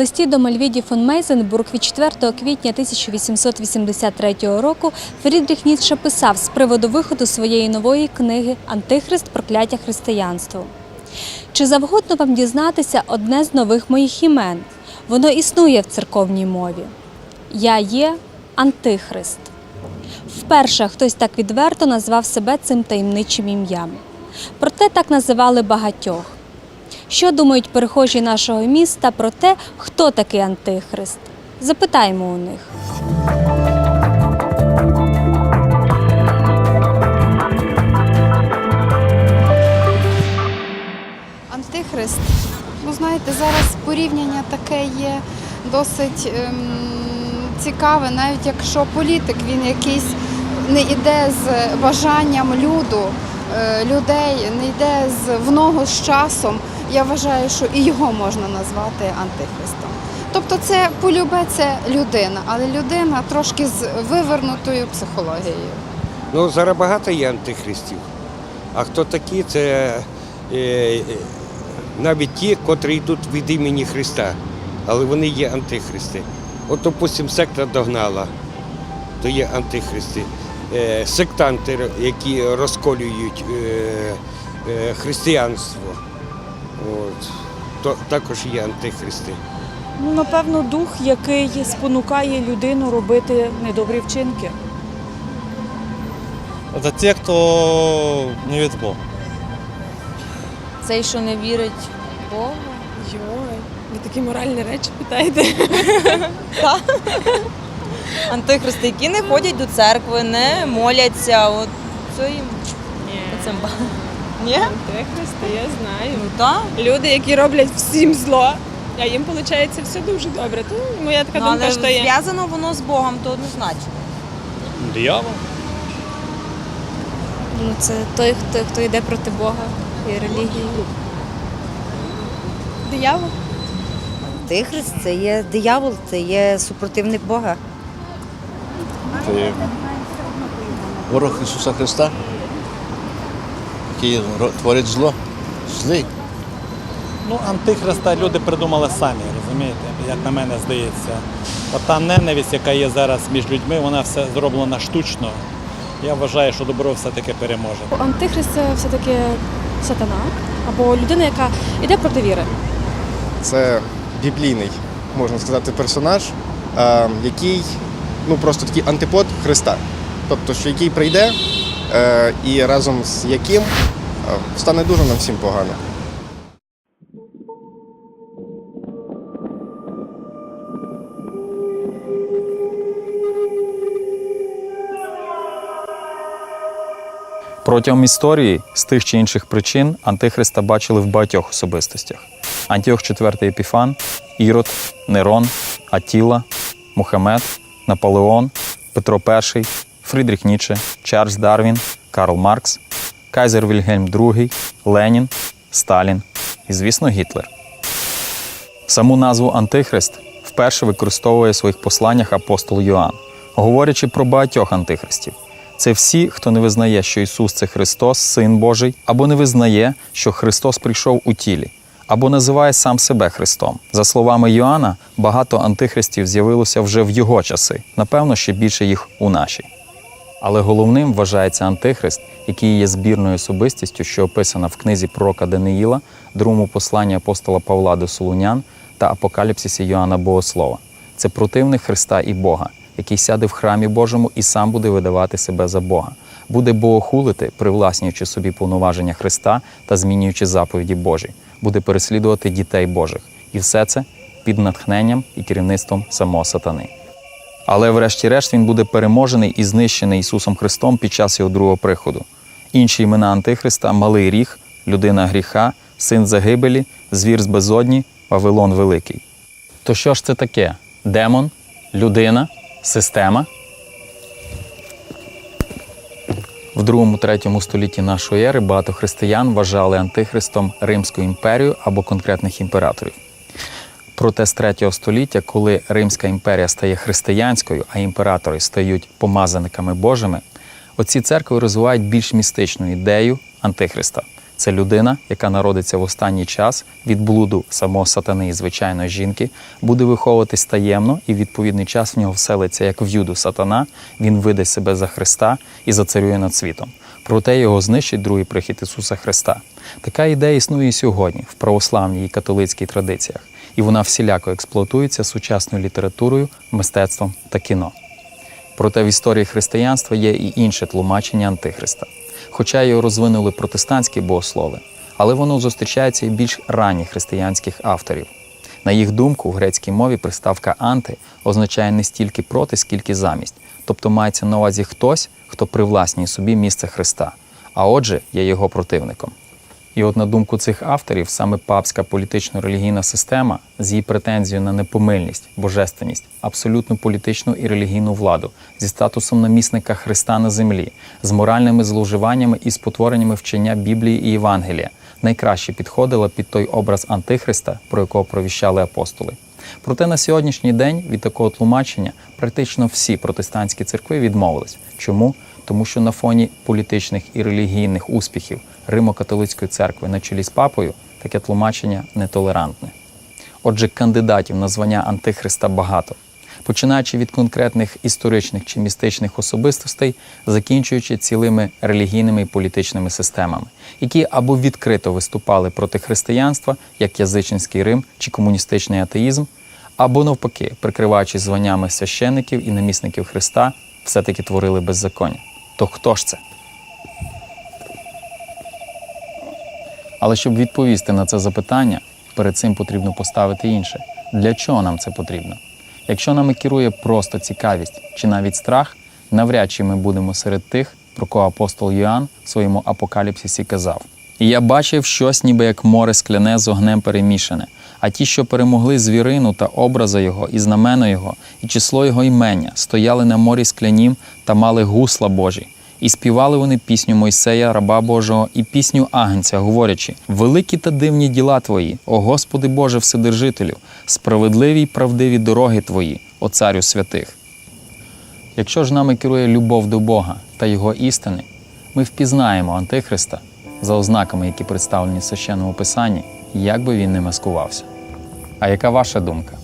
листі до Мальвіді фон Мейзенбург від 4 квітня 1883 року Фрідріх Ніцше писав з приводу виходу своєї нової книги Антихрист прокляття християнству. Чи завгодно вам дізнатися одне з нових моїх імен? Воно існує в церковній мові. Я є Антихрист. Вперше хтось так відверто назвав себе цим таємничим ім'ям. Проте так називали багатьох. Що думають перехожі нашого міста про те, хто такий Антихрист? Запитаємо у них. Антихрист. Ну, знаєте, зараз порівняння таке є досить ем, цікаве, навіть якщо політик він якийсь не йде з бажанням люду, е, людей, не йде з в ногу з часом. Я вважаю, що і його можна назвати антихристом. Тобто це полюбе це людина, але людина трошки з вивернутою психологією. Ну, зараз багато є антихристів. А хто такі? Це е, е, навіть ті, котрі йдуть від імені Христа, але вони є антихристи. От, допустим, секта догнала, то є антихристи. Е, сектанти, які розколюють е, е, християнство, от, то також є антихристи. Ну, напевно, дух, який спонукає людину робити недобрі вчинки. Это те, кто не верит в Бога. Цей, що не вірить в Бога. Йой, ви такі моральні речі питаєте? Антихристи, які не ходять до церкви, не моляться. От це їм. Це Ні? Антихристи, я знаю. Ну так. Люди, які роблять всім зло, а їм виходить все дуже добре. То моя така Ну, думка, але що є. зв'язано воно з Богом, то однозначно. Диявол. Ну, це той, хто, хто йде проти Бога і релігії. Диявол. Антихрист це є диявол, це є супротивник Бога. Це ворог Ісуса Христа, який творить зло. Злий. Ну, антихриста люди придумали самі, розумієте, як на мене здається. От та ненависть, яка є зараз між людьми, вона все зроблена штучно. Я вважаю, що добро все-таки переможе. Антихрист це все-таки сатана або людина, яка йде проти віри. Це біблійний, можна сказати, персонаж, е, який ну просто такий антипод Христа. Тобто, що який прийде і разом з яким е, стане дуже нам всім погано. Протягом історії з тих чи інших причин Антихриста бачили в багатьох особистостях: Антіох IV Епіфан, Ірод, Нерон, Атіла, Мухаммед, Наполеон, Петро І, Фрідріх Ніче, Чарльз Дарвін, Карл Маркс, Кайзер Вільгельм II, Ленін, Сталін і, звісно, Гітлер. Саму назву Антихрист вперше використовує в своїх посланнях апостол Йоанн, говорячи про багатьох антихристів. Це всі, хто не визнає, що Ісус це Христос, Син Божий, або не визнає, що Христос прийшов у тілі, або називає сам себе Христом. За словами Йоанна, багато антихристів з'явилося вже в його часи, напевно, ще більше їх у наші. Але головним вважається антихрист, який є збірною особистістю, що описана в книзі пророка Даниїла, другому посланні апостола Павла до Солунян та апокаліпсисі Йоанна Богослова. Це противник Христа і Бога, який сяде в храмі Божому і сам буде видавати себе за Бога, буде богохулити, привласнюючи собі повноваження Христа та змінюючи заповіді Божі, буде переслідувати дітей Божих. І все це під натхненням і керівництвом самого сатани. Але врешті-решт він буде переможений і знищений Ісусом Христом під час його другого приходу. Інші імена Антихриста малий ріг, людина гріха, син загибелі, звір з безодні, Вавилон Великий. То що ж це таке? Демон, людина, система? В другому-третьому столітті нашої ери багато християн вважали антихристом Римську імперію або конкретних імператорів. Проте з 3 століття, коли Римська імперія стає християнською, а імператори стають помазаниками Божими, оці церкви розвивають більш містичну ідею Антихриста. Це людина, яка народиться в останній час від блуду самого сатани і звичайної жінки, буде виховуватись таємно, і в відповідний час в нього вселиться як в юду сатана. Він видасть себе за Христа і зацарює над світом. Проте його знищить другий прихід Ісуса Христа. Така ідея існує і сьогодні в православній і католицькій традиціях, і вона всіляко експлуатується сучасною літературою, мистецтвом та кіно. Проте в історії християнства є і інше тлумачення Антихриста. Хоча його розвинули протестантські богослови, але воно зустрічається і більш ранніх християнських авторів. На їх думку, в грецькій мові приставка анти означає не стільки проти, скільки замість, тобто мається на увазі хтось, хто привласнює собі місце Христа, а отже, є його противником. І от на думку цих авторів, саме папська політично-релігійна система з її претензією на непомильність, божественність, абсолютну політичну і релігійну владу зі статусом намісника Христа на землі, з моральними зловживаннями і спотвореннями вчення Біблії і Євангелія найкраще підходила під той образ Антихриста, про якого провіщали апостоли. Проте на сьогоднішній день від такого тлумачення практично всі протестантські церкви відмовились. Чому? Тому що на фоні політичних і релігійних успіхів Римо-католицької церкви на чолі з папою таке тлумачення нетолерантне. Отже, кандидатів на звання Антихриста багато, починаючи від конкретних історичних чи містичних особистостей, закінчуючи цілими релігійними і політичними системами, які або відкрито виступали проти християнства, як язичницький Рим чи комуністичний атеїзм, або навпаки, прикриваючись званнями священиків і намісників Христа, все-таки творили беззаконня. То хто ж це? Але щоб відповісти на це запитання, перед цим потрібно поставити інше: для чого нам це потрібно? Якщо нами керує просто цікавість чи навіть страх, навряд чи ми будемо серед тих, про кого апостол Йоанн в своєму апокаліпсисі казав. І я бачив щось, ніби як море скляне з огнем перемішане, а ті, що перемогли звірину та образа його, і знамено його, і число його імення, стояли на морі склянім та мали гусла Божі. І співали вони пісню Мойсея, раба Божого, і пісню Агнця, говорячи: Великі та дивні діла твої, о Господи Боже Вседержителю, справедливі й правдиві дороги твої, о Царю святих. Якщо ж нами керує любов до Бога та Його істини, ми впізнаємо Антихриста за ознаками, які представлені в священному писанні, як би він не маскувався. А яка ваша думка?